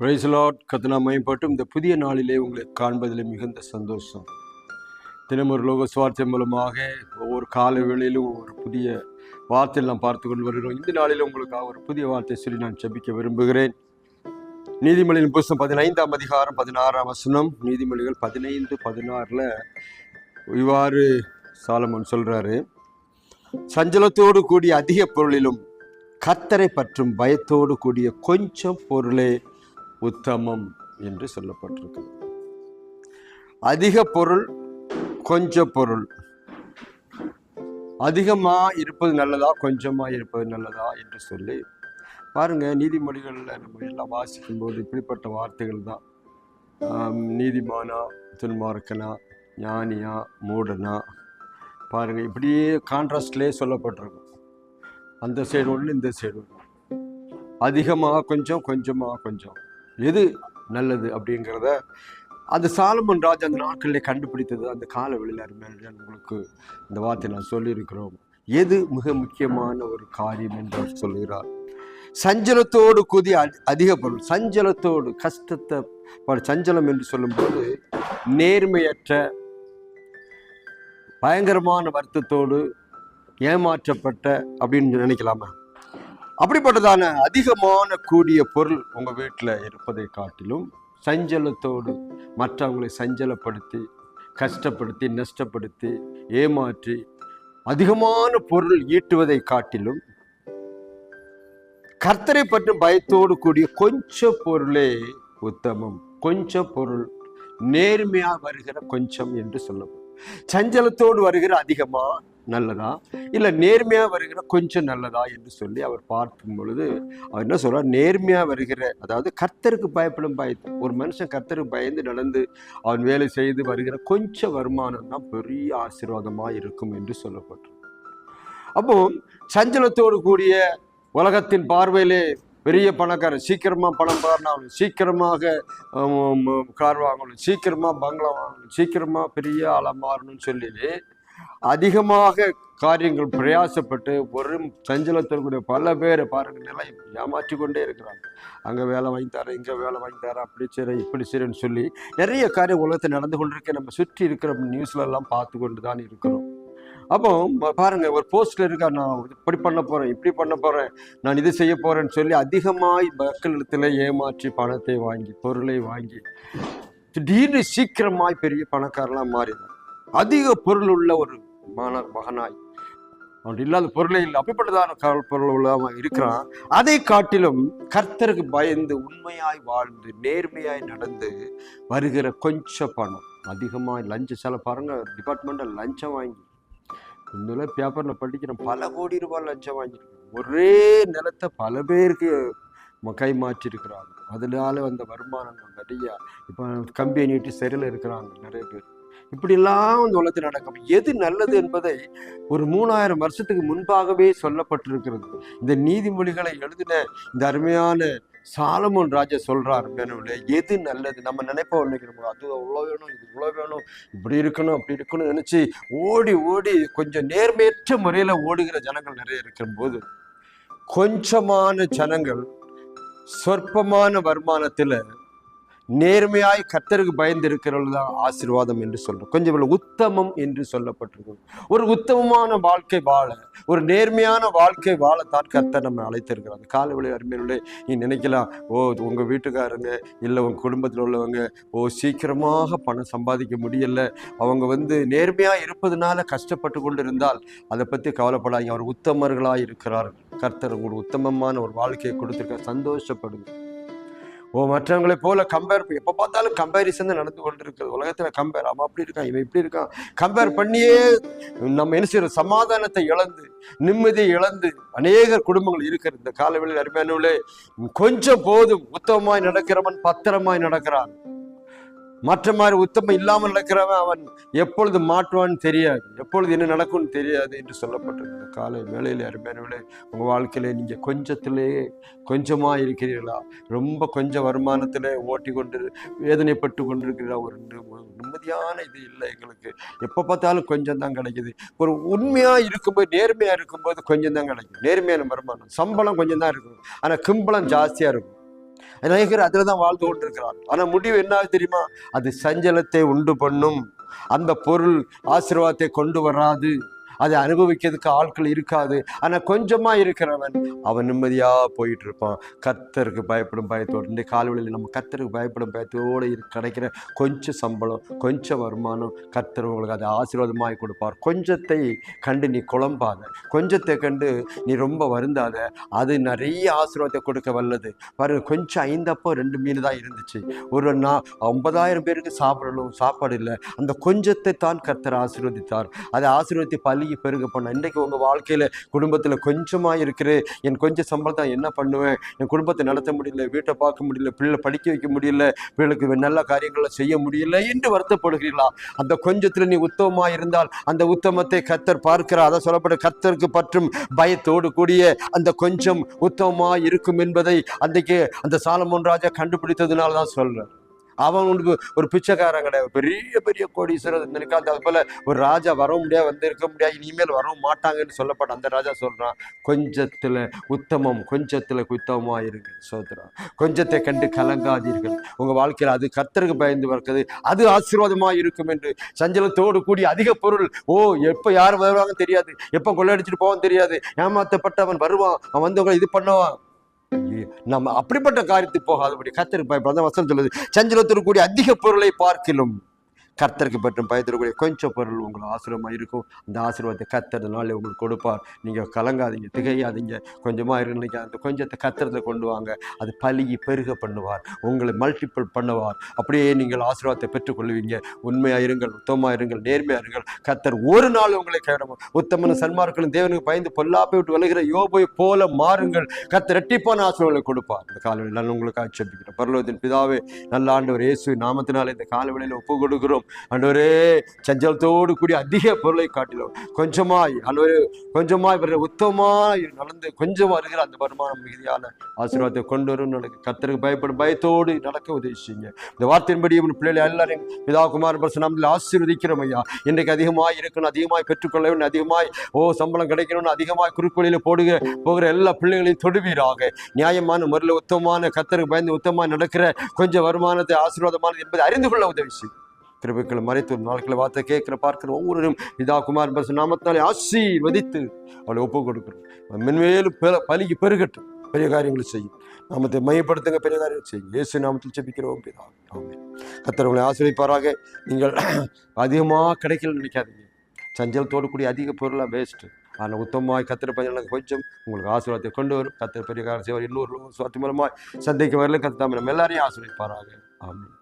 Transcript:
பிரைஸ்லாட் கத்தனா மேம்பட்டும். இந்த புதிய நாளிலே உங்களை காண்பதில் மிகுந்த சந்தோஷம். தினமொரு ஒரு லோக சுவார்த்தை மூலமாக ஒவ்வொரு கால வேளையிலும் ஒரு புதிய வார்த்தையில் நாம் பார்த்து கொண்டு வருகிறோம். இந்த நாளில் உங்களுக்காக ஒரு புதிய வார்த்தை சொல்லி நான் செபிக்க விரும்புகிறேன். நீதிமொழியின் புஸ்தம் பதினைந்தாம் அதிகாரம் பதினாறாம் வசனம். நீதிமொழிகள் பதினைந்து பதினாறில் இவ்வாறு சாலமன் சொல்கிறாரு சஞ்சலத்தோடு கூடிய அதிக பொருளிலும் கத்தரை பற்றும் பயத்தோடு கூடிய கொஞ்சம் பொருளே உத்தமம் என்று சொல்லப்பட்டிருக்கிறது. அதிக பொருள் கொஞ்ச பொருள். அதிகமா இருப்பது நல்லதா கொஞ்சமா இருப்பது நல்லதா என்று சொல்லி பாருங்க நீதிமொழிகளில் நம்ம எல்லாம் வாசிக்கும் போது இப்படிப்பட்ட வார்த்தைகள் தான். நீதிமானா துன்மார்க்கனா ஞானியா மூடனா பாருங்க இப்படியே கான்ட்ராஸ்ட்லேயே சொல்லப்பட்டிருக்கும். அந்த சைடு ஒன்று இந்த சைடு ஒன்று அதிகமாக கொஞ்சம் கொஞ்சமாக கொஞ்சம். எது நல்லது அப்படிங்கிறத அந்த சாலமன் ராஜா அந்த நாட்களிலே கண்டுபிடித்தது. அந்த கால வெளியில் மேலே உங்களுக்கு இந்த வார்த்தை நான் சொல்லியிருக்கிறோம். எது மிக முக்கியமான ஒரு காரியம் என்று அவர் சொல்கிறார். சஞ்சலத்தோடு கொதி அ- அதிக பொருள். சஞ்சலத்தோடு கஷ்டத்தை சஞ்சலம் என்று சொல்லும்போது நேர்மையற்ற பயங்கரமான வருத்தத்தோடு ஏமாற்றப்பட்ட அப்படின்னு நினைக்கலாமா? அப்படிப்பட்டதான அதிகமான கூடிய பொருள் உங்க வீட்டில் இருப்பதை காட்டிலும் சஞ்சலத்தோடு மற்றவங்களை சஞ்சலப்படுத்தி கஷ்டப்படுத்தி நஷ்டப்படுத்தி ஏமாற்றி அதிகமான பொருள் ஈட்டுவதை காட்டிலும் கர்த்தரை பற்றும் பயத்தோடு கூடிய கொஞ்ச பொருளே உத்தமம். கொஞ்ச பொருள் நேர்மையாக வருகிற கொஞ்சம் என்று சொல்லப்படும். சஞ்சலத்தோடு வருகிற அதிகமா நல்லதா? இல்ல நேர்மையா வருகிற கொஞ்சம் நல்லதா என்று சொல்லி அவர் பார்க்கும் பொழுது அவர் என்ன சொல்றார்? நேர்மையா வருகிற அதாவது கர்த்தருக்கு பயப்படும் பயத்து ஒரு மனுஷன் கர்த்தருக்கு பயந்து நடந்து அவன் வேலை செய்து வருகிற கொஞ்சம் வருமானம் தான் பெரிய ஆசீர்வாதமா இருக்கும் என்று சொல்லப்பட்டிருக்கு. அப்போ சஞ்சலத்தோடு கூடிய உலகத்தின் பார்வையிலே பெரிய பணக்காரன் சீக்கிரமாக பணம் பாருனாலும் சீக்கிரமாக கார் வாங்கணும் சீக்கிரமாக பங்களா வாங்கணும் சீக்கிரமாக பெரிய ஆளாக மாறணும்னு சொல்லி அதிகமாக காரியங்கள் பிரயாசப்பட்டு ஒரு சஞ்சலத்திற்குரிய பல பேர் பாருங்க நிலை ஏமாற்றி கொண்டே இருக்கிறாங்க. அங்கே வேலை வாங்கி தரேன் இங்கே வேலை வாங்கி தரேன் அப்படி சரி இப்படி சரின்னு சொல்லி நிறைய காரியம் உலகத்தில் நடந்து கொண்டிருக்க நம்ம சுற்றி இருக்கிற நியூஸ்லெல்லாம் பார்த்து கொண்டு தான் இருக்கிறோம். அப்போ பாருங்க ஒரு போஸ்ட்ல இருக்கா நான் இப்படி பண்ண போறேன் இப்படி பண்ண போறேன் நான் இது செய்ய போறேன்னு சொல்லி அதிகமாய் மக்களிடத்துல ஏமாற்றி பணத்தை வாங்கி பொருளை வாங்கி திடீர்னு சீக்கிரமாய் பெரிய பணக்காரலாம் மாறினார். அதிக பொருள் உள்ள ஒரு மன மகனாய். அவன் இல்லாத பொருளே இல்லை அப்படிப்பட்டதான க- பொருள் உள்ளவன் இருக்கிறான். அதை காட்டிலும் கர்த்தருக்கு பயந்து உண்மையாய் வாழ்ந்து நேர்மையாய் நடந்து வருகிற கொஞ்சம் பணம் அதிகமாக லஞ்சம் சில பாருங்க டிபார்ட்மெண்ட்டில் லஞ்சம் வாங்கி முன்னெல்லாம் பேப்பரில் படிக்கிறோம் பல கோடி ரூபாய் லஞ்சம் வாங்கியிருக்காங்க. ஒரே நிலத்தை பல பேருக்கு கை மாற்றிருக்கிறாங்க. அதனால வந்த வருமானங்கள் நிறையா இப்போ கம்பியை நீட்டி இருக்கிறாங்க நிறைய பேர். இப்படிலாம் இந்த உலகத்தில் நடக்கும். எது நல்லது என்பதை ஒரு மூணாயிரம் வருஷத்துக்கு முன்பாகவே சொல்லப்பட்டிருக்கிறது. இந்த நீதிமொழிகளை எழுதின இந்த அருமையான சாலமோன் ராஜா சொல்கிறார் மேனவில்லை எது நல்லது? நம்ம நினைப்போம் நினைக்கிறோம் அது அவ்வளோ வேணும் இது இவ்வளோ வேணும் இப்படி இருக்கணும் அப்படி இருக்கணும்னு நினச்சி ஓடி ஓடி கொஞ்சம் நேர்மையற்ற முறையில் ஓடுகிற ஜனங்கள் நிறைய இருக்கிற போது கொஞ்சமான ஜனங்கள் சொற்பமான வருமானத்தில் நேர்மையாய் கர்த்தருக்கு பயந்து இருக்கிறவர்கள் தான் ஆசீர்வாதம் என்று சொல்றோம். கொஞ்சம் இவ்வளவு உத்தமம் என்று சொல்லப்பட்டிருக்கும். ஒரு உத்தமமான வாழ்க்கை வாழ ஒரு நேர்மையான வாழ்க்கை வாழத்தான் கர்த்தர் நம்ம அழைத்திருக்கிறார். அந்த கால வழி அருமையிலே நீ நினைக்கலாம் ஓ உங்க வீட்டுக்காரங்க இல்லை உங்க குடும்பத்தில் உள்ளவங்க ஓ சீக்கிரமாக பணம் சம்பாதிக்க முடியல. அவங்க வந்து நேர்மையாக இருப்பதனால கஷ்டப்பட்டு கொண்டு இருந்தால் அதை பற்றி கவலைப்படாதீங்க. அவர் உத்தமர்களாக இருக்கிறார்கள் கர்த்தர் உங்களுக்கு உத்தமமான ஒரு வாழ்க்கையை கொடுத்துருக்க சந்தோஷப்படுங்க. ஓ மற்றவங்களை போல கம்பேர் எப்போ பார்த்தாலும் கம்பேரிசன் தான் நடந்து கொண்டிருக்கிறது. உலகத்தில் கம்பேர் அவன் அப்படி இருக்கான் இவன் இப்படி இருக்கான். கம்பேர் பண்ணியே நம்ம என்ன செய்யறோம் சமாதானத்தை இழந்து நிம்மதியை இழந்து அநேக குடும்பங்கள் இருக்கிறது. இந்த காலவெளியில் அருமையானவர்களே கொஞ்சம் போதும். உத்தமமாய் நடக்கிறவன் பத்திரமாய் நடக்கிறான். மற்ற மாதிரி உத்தமம் இல்லாமல் நடக்கிறவன் அவன் எப்பொழுது மாட்டுவான்னு தெரியாது. எப்பொழுது என்ன நடக்கும்னு தெரியாது என்று சொல்லப்பட்டிருக்கு காலை வேலையில் அருமையானவர்களே உங்கள் வாழ்க்கையில நீங்கள் கொஞ்சத்திலேயே கொஞ்சமாக இருக்கிறீர்களா? ரொம்ப கொஞ்சம் வருமானத்திலே ஓட்டி கொண்டு வேதனைப்பட்டு கொண்டிருக்கிறா ஒரு ஒரு நிம்மதியான இது இல்லை எங்களுக்கு. எப்போ பார்த்தாலும் கொஞ்சம் தான் கிடைக்குது. ஒரு உண்மையாக இருக்கும்போது நேர்மையாக இருக்கும்போது கொஞ்சம் தான் கிடைக்கும். நேர்மையான வருமானம் சம்பளம் கொஞ்சம் தான் இருக்கும். ஆனால் கிம்பளம் ஜாஸ்தியாக இருக்கும். அநேகர் அதில் தான் வாழ்ந்து கொண்டிருக்கிறார். ஆனால் முடிவு என்ன ஆகுது தெரியுமா? அது சஞ்சலத்தை உண்டு பண்ணும். அந்த பொருள் ஆசீர்வாதத்தை கொண்டு வராது. அதை அனுபவிக்கிறதுக்கு ஆட்கள் இருக்காது. ஆனால் கொஞ்சமாக இருக்கிறவன் அவன் நிம்மதியாக போயிட்டு இருப்பான் கர்த்தருக்கு பயப்படும் பயத்தோடு இந்த கால்வழியில் நம்ம கத்தருக்கு பயப்படும் பயத்தோடு இரு- கிடைக்கிற கொஞ்சம் சம்பளம் கொஞ்சம் வருமானம் கத்தர் உங்களுக்கு அதை ஆசீர்வாதமாய் கொடுப்பார். கொஞ்சத்தை கண்டு நீ குழம்பாத. கொஞ்சத்தை கண்டு நீ ரொம்ப வருந்தாத. அது நிறைய ஆசீர்வாதத்தை கொடுக்க வல்லது. பாருங்க கொஞ்சம் ஐந்தப்போ ரெண்டு மீன் தான் இருந்துச்சு. ஒரு நான் ஐம்பதாயிரம் பேருக்கு சாப்பிடணும் சாப்பாடு இல்லை. அந்த கொஞ்சத்தை தான் கர்த்தர் ஆசீர்வதித்தார். அதை ஆசீர்வதித்து ஆவியை பெருக பண்ண. இன்றைக்கு உங்கள் வாழ்க்கையில் குடும்பத்தில் கொஞ்சமாக இருக்கிற என் கொஞ்சம் சம்பளத்தை என்ன பண்ணுவேன்? என் குடும்பத்தை நடத்த முடியல வீட்டை பார்க்க முடியல பிள்ளை படிக்க வைக்க முடியல பிள்ளைகளுக்கு நல்ல காரியங்களை செய்ய முடியல என்று வருத்தப்படுகிறீர்களா? அந்த கொஞ்சத்தில் நீ உத்தமமாக இருந்தால் அந்த உத்தமத்தை கத்தர் பார்க்கிறார். அதை சொல்லப்பட்ட கத்தருக்கு பற்றும் பயத்தோடு கூடிய அந்த கொஞ்சம் உத்தமமாக இருக்கும் என்பதை அன்றைக்கு அந்த சாலமோன் ராஜா கண்டுபிடித்ததுனால தான் சொல்றேன் அவன் உனக்கு ஒரு பிச்சைக்காரன் கிடையாது. பெரிய பெரிய கோடீஸ்வரர் இருக்காது அது போல ஒரு ராஜா வர முடியாது வந்து இருக்க முடியாது இனிமேல் வரவும் மாட்டாங்கன்னு சொல்லப்பட்ட அந்த ராஜா சொல்றான் கொஞ்சத்துல உத்தமம் கொஞ்சத்துல உத்தமமா இருங்க சோதரா. கொஞ்சத்தை கண்டு கலங்காதீர்கள். உங்க வாழ்க்கையில் அது கத்தருக்கு பயந்து வர்க்கிறது அது ஆசீர்வாதமா இருக்கும் என்று சஞ்சலத்தோடு கூடி அதிக பொருள். ஓ எப்போ யார் வருவாங்க தெரியாது. எப்போ கொள்ளையடிச்சிட்டு போவான்னு தெரியாது. ஏமாத்தப்பட்டவன் வருவான். அவன் வந்து உங்களை இது பண்ணுவான். நம்ம அப்படிப்பட்ட காரியத்துக்கு போகாதபடி கர்த்தருக்கு பயப்படாத வசனம் சொல்லுது சஞ்சலத்திற்கு கூடிய அதிக பொருளை பார்க்கிலும். கர்த்தருக்கு பற்றும் பயத்தரக்கூடிய கொஞ்சம் பொருள் உங்களுக்கு ஆசீர்வமாக இருக்கும். அந்த ஆசீர்வாதத்தை கர்த்தர் உங்களுக்கு கொடுப்பார். நீங்கள் கலங்காதீங்க திகையாதீங்க. கொஞ்சமாக இருந்தீங்க அந்த கொஞ்சத்தை கர்த்தரத்தை கொண்டு வாங்க. அது பழுகி பெருக பண்ணுவார். உங்களை மல்டிபிள் பண்ணுவார். அப்படியே நீங்கள் ஆசீர்வாதத்தை பெற்றுக்கொள்வீங்க. உண்மையாக இருங்கள் உத்தமமாக இருங்கள் நேர்மையாக இருங்கள். கர்த்தர் ஒரு நாள் உங்களை கைவிடும் உத்தமன சன்மார்களும் தேவனுக்கு பயந்து பொல்லாப்பை விட்டு விலகிற யோபை போல மாறுங்கள். கர்த்தர் ரெட்டிப்பான ஆசீர்வாதங்களை கொடுப்பார். இந்த காலவெளியில் நான் உங்களுக்கு ஆட்சேபிக்கிறேன் பரலோகத்தின் பிதாவே நல்ல ஆண்டவர் இயேசு நாமத்தினால இந்த காலவெளியில் ஒப்பு கொடுக்கிறோம். ஆண்டவரே சஞ்சலத்தோடு கூடிய அதிக பொருளை காட்டிலும் கொஞ்சமாய் ஆண்டவரே கொஞ்சமாய் வர உத்தமாய் நடந்து கொஞ்சம் வருகிற அந்த வருமானம் மிகுதியான ஆசீர்வாதத்தை கொண்டு வரும் நடக்கு கத்தருக்கு பயப்படும் பயத்தோடு நடக்க உதவி செய்யுங்க இந்த வார்த்தையின்படி உன் பிள்ளைகளை எல்லாரையும் பிதா குமார் பிரசனாமில் ஆசீர்வதிக்கிறோம் ஐயா. இன்றைக்கு அதிகமாய் இருக்கணும் அதிகமாய் பெற்றுக்கொள்ள வேண்டும் அதிகமாய் ஓ சம்பளம் கிடைக்கணும்னு அதிகமாய் குறுக்கோளில் போடுக போகிற எல்லா பிள்ளைகளையும் தொடுவீராக. நியாயமான முறையில் உத்தமமான கத்தருக்கு பயந்து உத்தமமாக நடக்கிற கொஞ்சம் வருமானத்தை ஆசீர்வாதமானது என்பதை அறிந்து கொள்ள உதவி செய்யும் கிருபைகளை மறைத்து ஒரு நாட்களை வார்த்தை கேட்கிற பார்க்கிற ஒவ்வொருவரும் இதா குமார் பசு நாமத்தாலே ஆசீர்வதித்து அவளை ஒப்பு கொடுக்குறோம். மென்மேலும் பலிக்கு பெருகட்டும். பெரிய காரியங்களை செய்யும். நாமத்தை மையப்படுத்துங்க பெரிய காரியங்கள் செய்யும். இயேசு நாமத்தில் செபிக்கிறோம் பிதா. ஆமென். கர்த்தர் நீங்கள் அதிகமாக கிடைக்கல நினைக்காதீங்க. சஞ்சலத்தோடு கூடிய அதிக பொருளாக வேஸ்ட்டு ஆனால் உத்தமமாய் கத்திர பையனுக்கு கொஞ்சம் உங்களுக்கு ஆசீர்வாதத்தை கொண்டு வரும். கத்திர பெரிய காரியம் செய்வார். இன்னொரு சுவாத்தி மூலமாக சந்தைக்கு வரல கத்தாமல் நம்ம எல்லாரையும் ஆசீர்வதிப்பாராக. ஆமாம்